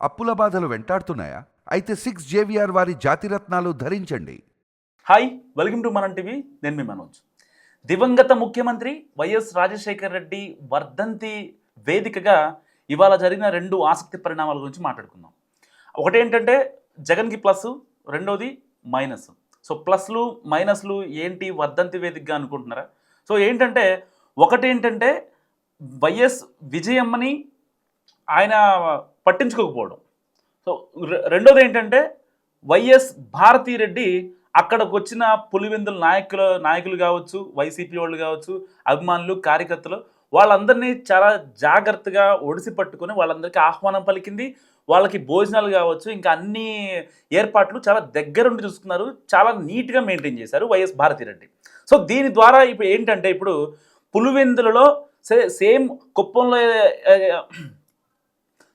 అప్పుల బాధలు వెంటాడుతున్నాయా? అయితే సిక్స్ జేవిఆర్ వారి జాతిరత్నాలు ధరించండి. Hi welcome to Manam TV. నేను మీ మనోజ్. దివంగత ముఖ్యమంత్రి వైఎస్ రాజశేఖర్ రెడ్డి వర్ధంతి వేదికగా ఇవాళ జరిగిన రెండు ఆసక్తి పరిణామాల గురించి మాట్లాడుకుందాం. ఒకటేంటంటే జగన్కి ప్లస్ రెండోది మైనస్ సో ప్లస్లు మైనస్లు ఏంటి వర్ధంతి వేదికగా అనుకుంటున్నారా? సో ఏంటంటే ఒకటేంటంటే వైఎస్ విజయమ్మని ఆయన పట్టించుకోకపోవడం. సో రె- రెండోది ఏంటంటే వైఎస్ భారతీరెడ్డి అక్కడికి వచ్చిన పులివెందుల నాయకుల నాయకులు కావచ్చు వైసీపీ వాళ్ళు కావచ్చు అభిమానులు కార్యకర్తలు వాళ్ళందరినీ చాలా జాగ్రత్తగా ఒడిసి పట్టుకొని వాళ్ళందరికీ ఆహ్వానం పలికింది. వాళ్ళకి భోజనాలు కావచ్చు ఇంకా అన్ని ఏర్పాట్లు చాలా దగ్గరుండి చూసుకున్నారు. చాలా నీట్గా మెయింటైన్ చేశారు వైఎస్ భారతిరెడ్డి. సో దీని ద్వారా ఇప్పుడు ఏంటంటే ఇప్పుడు పులివెందులలో సే- సేమ్ కుప్పంలో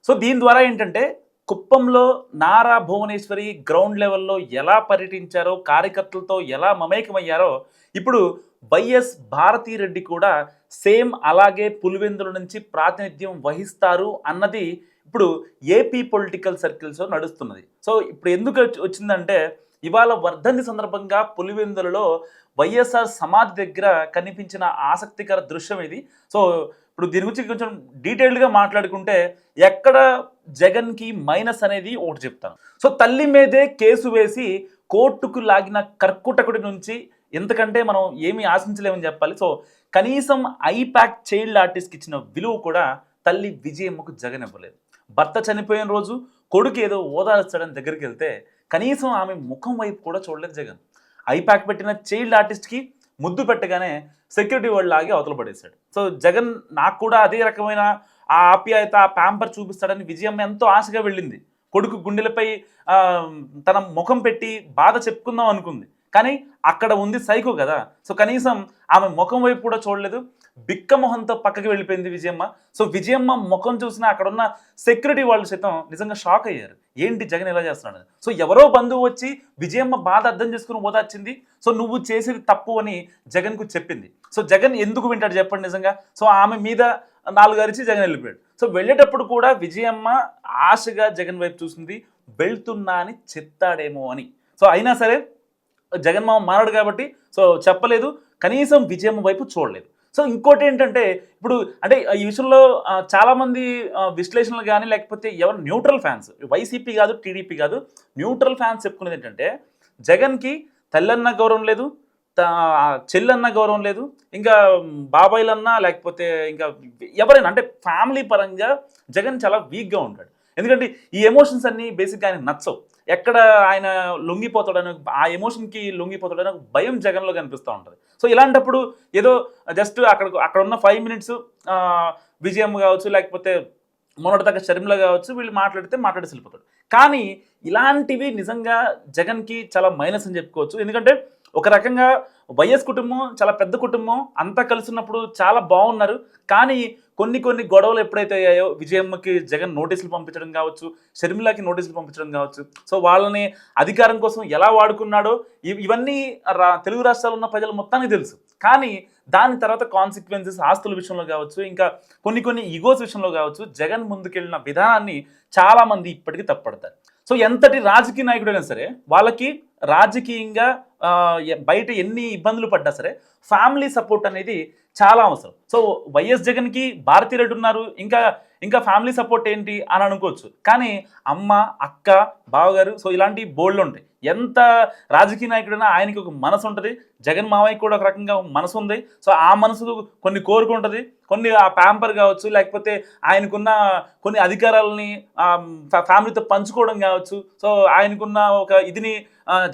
సో దీని ద్వారా ఏంటంటే కుప్పంలో నారా భువనేశ్వరి గ్రౌండ్ లెవెల్లో ఎలా పర్యటించారో కార్యకర్తలతో ఎలా మమేకమయ్యారో ఇప్పుడు వైఎస్ భారతీరెడ్డి కూడా సేమ్ అలాగే పులివెందుల నుంచి ప్రాతినిధ్యం వహిస్తారు అన్నది ఇప్పుడు ఏపీ పొలిటికల్ సర్కిల్స్లో నడుస్తున్నది. సో ఇప్పుడు ఎందుకు వచ్చి- వచ్చిందంటే ఇవాళ వర్ధంతి సందర్భంగా పులివెందులలో వైఎస్ఆర్ సమాధి దగ్గర కనిపించిన ఆసక్తికర దృశ్యం ఇది. సో ఇప్పుడు దీని గురించి కొంచెం డీటెయిల్డ్గా మాట్లాడుకుంటే ఎక్కడ జగన్కి మైనస్ అనేది ఒకటి చెప్తాను. సో తల్లి మీదే కేసు వేసి కోర్టుకు లాగిన కర్కుటకుడి నుంచి ఎంతకంటే మనం ఏమీ ఆశించలేమని చెప్పాలి. సో కనీసం ఐపాక్ చైల్డ్ ఆర్టిస్ట్కి ఇచ్చిన విలువ కూడా తల్లి విజయమ్మకు జగన్ ఇవ్వలేదు. భర్త చనిపోయిన రోజు కొడుకు ఏదో ఓదార్చడం దగ్గరికి వెళ్తే కనీసం ఆమె ముఖం వైపు కూడా చూడలేదు జగన్. ఐపాక్ పెట్టిన చైల్డ్ ఆర్టిస్ట్కి ముద్దు పెట్టగానే సెక్యూరిటీ వాళ్ళు లాగి అవతల పడేశాడు. సో జగన్ నాకు కూడా అదే రకమైన ఆ ఆప్యాయత ఆ ప్యాంపర్ చూపిస్తాడని విజయమ్మ ఎంతో ఆశగా వెళ్ళింది. కొడుకు గుండెలపై తన ముఖం పెట్టి బాధ చెప్పుకుందాం అనుకుంది. కానీ అక్కడ ఉంది సైకో కదా. సో కనీసం ఆమె ముఖం వైపు కూడా చూడలేదు. బిక్క మొహంతో పక్కకి వెళ్ళిపోయింది విజయమ్మ. సో విజయమ్మ ముఖం చూసిన అక్కడ ఉన్న సెక్యూరిటీ వాళ్ళు సైతం నిజంగా షాక్ అయ్యారు. ఏంటి జగన్ ఇలా చేస్తున్నాడు సో ఎవరో బంధువు వచ్చి విజయమ్మ బాధ అర్థం చేసుకుని ఓదార్చింది సో నువ్వు చేసేది తప్పు అని జగన్కు చెప్పింది. సో జగన్ ఎందుకు వింటాడు చెప్పండి నిజంగా? సో ఆమె మీద నాలుగు అరిచి జగన్ వెళ్ళిపోయాడు. సో వెళ్ళేటప్పుడు కూడా విజయమ్మ ఆశగా జగన్ వైపు చూసింది. వెళ్తున్నా అని చెప్తాడేమో అని. సో అయినా సరే జగన్మామ మారాడు కాబట్టి సో చెప్పలేదు. కనీసం విజయమ్మ వైపు చూడలేదు. సో ఇంకోటి ఏంటంటే ఇప్పుడు అంటే ఈ విషయంలో చాలామంది విశ్లేషణలు కానీ లేకపోతే ఎవరు న్యూట్రల్ ఫ్యాన్స్ వైసీపీ కాదు టీడీపీ కాదు న్యూట్రల్ ఫ్యాన్స్ చెప్పుకునేది ఏంటంటే జగన్కి తల్లన్న గౌరవం లేదు చెల్లన్న గౌరవం లేదు ఇంకా బాబాయిలన్నా లేకపోతే ఇంకా ఎవరైనా అంటే ఫ్యామిలీ పరంగా జగన్ చాలా వీక్గా ఉంటాడు. ఎందుకంటే ఈ ఎమోషన్స్ అన్నీ బేసిక్గా ఆయన నచ్చవు. ఎక్కడ ఆయన లొంగిపోతాడని ఆ ఎమోషన్కి లొంగిపోతాడని ఒక భయం జగన్లో కనిపిస్తూ ఉంటుంది. సో ఇలాంటప్పుడు ఏదో జస్ట్ అక్కడ అక్కడ ఉన్న ఫైవ్ మినిట్స్ విజయం కావచ్చు లేకపోతే మొన్నటిదాకా షర్మిల కావచ్చు వీళ్ళు మాట్లాడితే మాట్లాడేసి వెళ్ళిపోతాడు. కానీ ఇలాంటివి నిజంగా జగన్కి చాలా మైనస్ అని చెప్పుకోవచ్చు. ఎందుకంటే ఒక రకంగా వైఎస్ కుటుంబం చాలా పెద్ద కుటుంబం అంతా కలిసి ఉన్నప్పుడు చాలా బాగున్నారు. కానీ కొన్ని కొన్ని గొడవలు ఎప్పుడైతే అయ్యాయో విజయమ్మకి జగన్ నోటీసులు పంపించడం కావచ్చు షర్మిలాకి నోటీసులు పంపించడం కావచ్చు సో వాళ్ళని అధికారం కోసం ఎలా వాడుకున్నాడో ఇవన్నీ రా తెలుగు రాష్ట్రాల్లో ఉన్న ప్రజలు మొత్తానికి తెలుసు. కానీ దాని తర్వాత కాన్సిక్వెన్సెస్ ఆస్తుల విషయంలో కావచ్చు ఇంకా కొన్ని కొన్ని ఈగోస్ విషయంలో కావచ్చు జగన్ ముందుకెళ్ళిన విధానాన్ని చాలామంది ఇప్పటికీ తప్పడతారు సో ఎంతటి రాజకీయ నాయకుడైనా సరే వాళ్ళకి రాజకీయంగా బయట ఎన్ని ఇబ్బందులు పడ్డా సరే ఫ్యామిలీ సపోర్ట్ అనేది చాలా అవసరం. సో వైఎస్ జగన్కి భారతీరెడ్డి ఉన్నారు ఇంకా ఇంకా ఫ్యామిలీ సపోర్ట్ ఏంటి అని అనుకోవచ్చు. కానీ అమ్మ అక్క బావగారు సో ఇలాంటి బోల్డ్ ఉంటాయి. ఎంత రాజకీయ నాయకుడైనా ఆయనకి ఒక మనసు ఉంటుంది జగన్ మావయ్యకి కూడా ఒక రకంగా ఒక మనసు ఉంది. సో ఆ మనసు కొన్ని కోరుకుంటుంది కొన్ని ఆ ప్యాంపర్ కావచ్చు లేకపోతే ఆయనకున్న కొన్ని అధికారాలని ఫ్యామిలీతో పంచుకోవడం కావచ్చు. సో ఆయనకున్న ఒక ఇదిని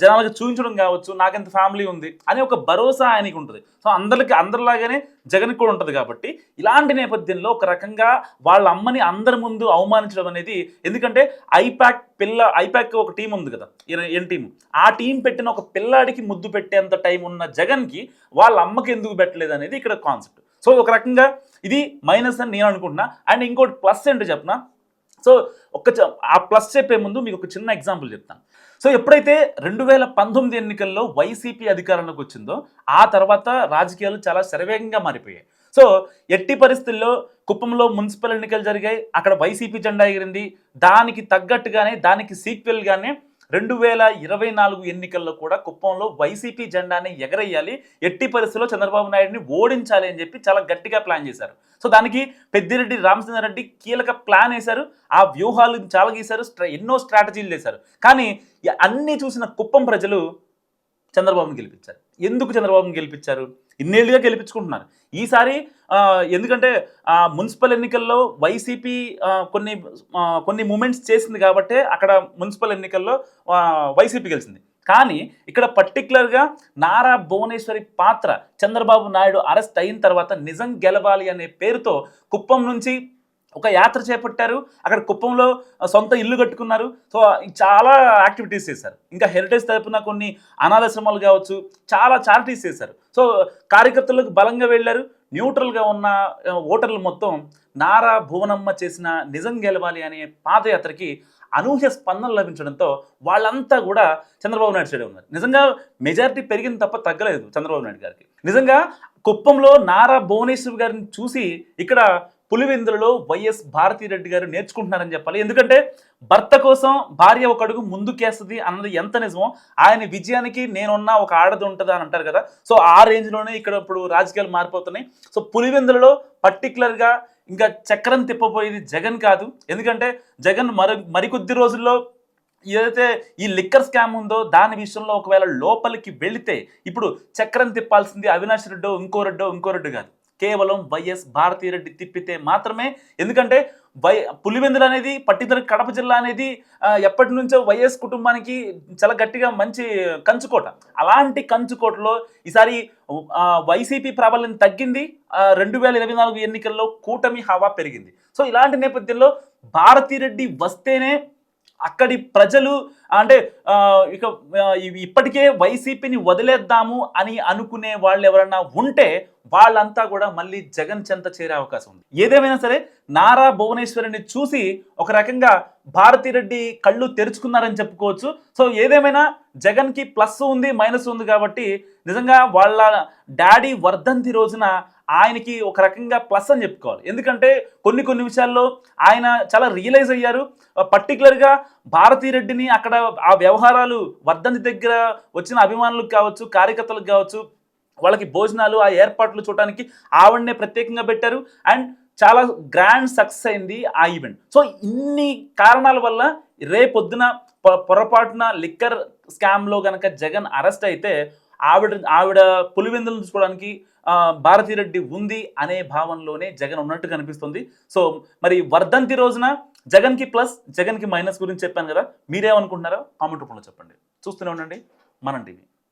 జనాలకు చూపించడం కావచ్చు నాకెంత ఫ్యామిలీ ఉంది అనే ఒక భరోసా ఆయనకి ఉంటుంది. సో అందరికి అందరిలాగానే జగన్ కూడా ఉంటుంది కాబట్టి ఇలాంటి నేపథ్యంలో ఒక రకంగా వాళ్ళ అమ్మని అందరి ముందు అవమానించడం అనేది ఎందుకంటే ఐపాక్ పిల్ల ఐపాక్ ఒక టీం ఉంది కదా ఎన్ టీం. ఆ టీం పెట్టిన ఒక పిల్లాడికి ముద్దు పెట్టేంత టైం ఉన్న జగన్కి వాళ్ళ అమ్మకి ఎందుకు పెట్టలేదు అనేది ఇక్కడ కాన్సెప్ట్ సో ఒక రకంగా ఇది మైనస్ అని నేను అనుకుంటున్నా. అండ్ ఇంకోటి ప్లస్ ఏంటో చెప్పిన? సో ఒక చ- ఆ ప్లస్ చెప్పే ముందు మీకు ఒక చిన్న ఎగ్జాంపుల్ చెప్తాను. సో ఎప్పుడైతే రెండు వేల పంతొమ్మిది ఎన్నికల్లో వైసీపీ అధికారంలోకి వచ్చిందో ఆ తర్వాత రాజకీయాలు చాలా శరవేగంగా మారిపోయాయి. సో ఎట్టి పరిస్థితుల్లో కుప్పంలో మున్సిపల్ ఎన్నికలు జరిగాయి అక్కడ వైసీపీ జెండా ఎగిరింది. దానికి తగ్గట్టుగానే దానికి సీక్వెల్గానే రెండు వేల ఇరవై నాలుగు ఎన్నికల్లో కూడా కుప్పంలో వైసీపీ జెండాని ఎగరేయాలి ఎట్టి పరిస్థితుల్లో చంద్రబాబు నాయుడిని ఓడించాలి అని చెప్పి చాలా గట్టిగా ప్లాన్ చేశారు. సో దానికి పెద్దిరెడ్డి రామచంద్రారెడ్డి కీలక ప్లాన్ వేశారు ఆ వ్యూహాలు చాలా గీశారు ఎన్నో స్ట్రాటజీలు చేశారు. కానీ అన్నీ చూసిన కుప్పం ప్రజలు చంద్రబాబును గెలిపించారు. ఎందుకు చంద్రబాబును గెలిపించారు? ఇన్నేళ్ళుగా గెలిపించుకుంటున్నారు. ఈసారి ఎందుకంటే మున్సిపల్ ఎన్నికల్లో వైసీపీ కొన్ని కొన్ని మూమెంట్స్ చేసింది కాబట్టి అక్కడ మున్సిపల్ ఎన్నికల్లో వైసీపీ గెలిచింది. కానీ ఇక్కడ పర్టికులర్గా నారా భువనేశ్వరి పాత్ర చంద్రబాబు నాయుడు అరెస్ట్ అయిన తర్వాత నిజం గెలవాలి అనే పేరుతో కుప్పం నుంచి ఒక యాత్ర చేపట్టారు. అక్కడ కుప్పంలో సొంత ఇల్లు కట్టుకున్నారు. సో చాలా యాక్టివిటీస్ చేశారు. ఇంకా హెరిటేజ్ తరపున కొన్ని అనాథాశ్రమాలు కావచ్చు చాలా చారిటీస్ చేశారు. సో కార్యకర్తలకు బలంగా వెళ్ళారు. న్యూట్రల్గా ఉన్న ఓటర్లు మొత్తం నారా భువనమ్మ చేసిన నిజం గెలవాలి అనే పాదయాత్రకి అనూహ్య స్పందన లభించడంతో వాళ్ళంతా కూడా చంద్రబాబు నాయుడు సైడే ఉన్నారు. నిజంగా మెజారిటీ పెరిగింది తప్ప తగ్గలేదు చంద్రబాబు నాయుడు గారికి. నిజంగా కుప్పంలో నారా భువనేశ్వర్ గారిని చూసి ఇక్కడ పులివెందులలో వైఎస్ భారతిరెడ్డి గారు నేర్చుకుంటున్నారని చెప్పాలి. ఎందుకంటే భర్త కోసం భార్య ఒక అడుగు ముందుకేస్తుంది అన్నది ఎంత నిజమో ఆయన విజయానికి నేనున్న ఒక ఆడది ఉంటుంది అని అంటారు కదా. సో ఆ రేంజ్లోనే ఇక్కడ ఇప్పుడు రాజకీయాలు మారిపోతున్నాయి. సో పులివెందులలో పర్టికులర్గా ఇంకా చక్రం తిప్పబోయేది జగన్ కాదు. ఎందుకంటే జగన్ మరి మరికొద్ది రోజుల్లో ఏదైతే ఈ లిక్కర్ స్కామ్ ఉందో దాని విషయంలో ఒకవేళ లోపలికి వెళితే ఇప్పుడు చక్రం తిప్పాల్సింది అవినాష్ రెడ్డో ఇంకో రెడ్డో ఇంకో రెడ్డు కాదు. కేవలం వైఎస్ భారతీరెడ్డి తిప్పితే మాత్రమే. ఎందుకంటే వై పులివెందులు అనేది పట్టిదల కడప జిల్లా అనేది ఎప్పటి నుంచో వైఎస్ కుటుంబానికి చాలా గట్టిగా మంచి కంచుకోట. అలాంటి కంచుకోటలో ఈసారి వైసీపీ ప్రాబల్యం తగ్గింది. రెండు వేల ఇరవై నాలుగు ఎన్నికల్లో కూటమి హవా పెరిగింది. సో ఇలాంటి నేపథ్యంలో భారతీరెడ్డి వస్తేనే అక్కడి ప్రజలు అంటే ఇక ఇవి ఇప్పటికే వైసీపీని వదిలేద్దాము అని అనుకునే వాళ్ళు ఎవరన్నా ఉంటే వాళ్ళంతా కూడా మళ్ళీ జగన్ చెంత చేరే అవకాశం ఉంది. ఏదేమైనా సరే నారా భువనేశ్వరిని చూసి ఒక రకంగా భారతిరెడ్డి కళ్ళు తెరుచుకున్నారని చెప్పుకోవచ్చు. సో ఏదేమైనా జగన్కి ప్లస్ ఉంది మైనస్ ఉంది కాబట్టి నిజంగా వాళ్ళ డాడీ వర్ధంతి రోజున ఆయనకి ఒక రకంగా ప్లస్ అని చెప్పుకోవాలి. ఎందుకంటే కొన్ని కొన్ని విషయాల్లో ఆయన చాలా రియలైజ్ అయ్యారు. పర్టికులర్గా భారతీరెడ్డిని అక్కడ ఆ వ్యవహారాలు వర్ధంతి దగ్గర వచ్చిన అభిమానులకు కావచ్చు కార్యకర్తలకు కావచ్చు వాళ్ళకి భోజనాలు ఆ ఏర్పాట్లు చూడడానికి ఆవిడనే ప్రత్యేకంగా పెట్టారు. అండ్ చాలా గ్రాండ్ సక్సెస్ అయింది ఆ ఈవెంట్ సో ఇన్ని కారణాల వల్ల రేపొద్దున పొరపాటున లిక్కర్ స్కామ్లో గనక జగన్ అరెస్ట్ అయితే ఆవిడ ఆవిడ పులివెందులను చూసుకోవడానికి ఆ, భారతిరెడ్డి ఉంది అనే భావనలోనే జగన్ ఉన్నట్టు కనిపిస్తుంది. సో మరి వర్ధంతి రోజున జగన్కి ప్లస్ జగన్కి మైనస్ గురించి చెప్పాను కదా మీరేమనుకుంటున్నారో కామెంట్ రూపంలో చెప్పండి. చూస్తూనే ఉండండి. మనం టీవీ.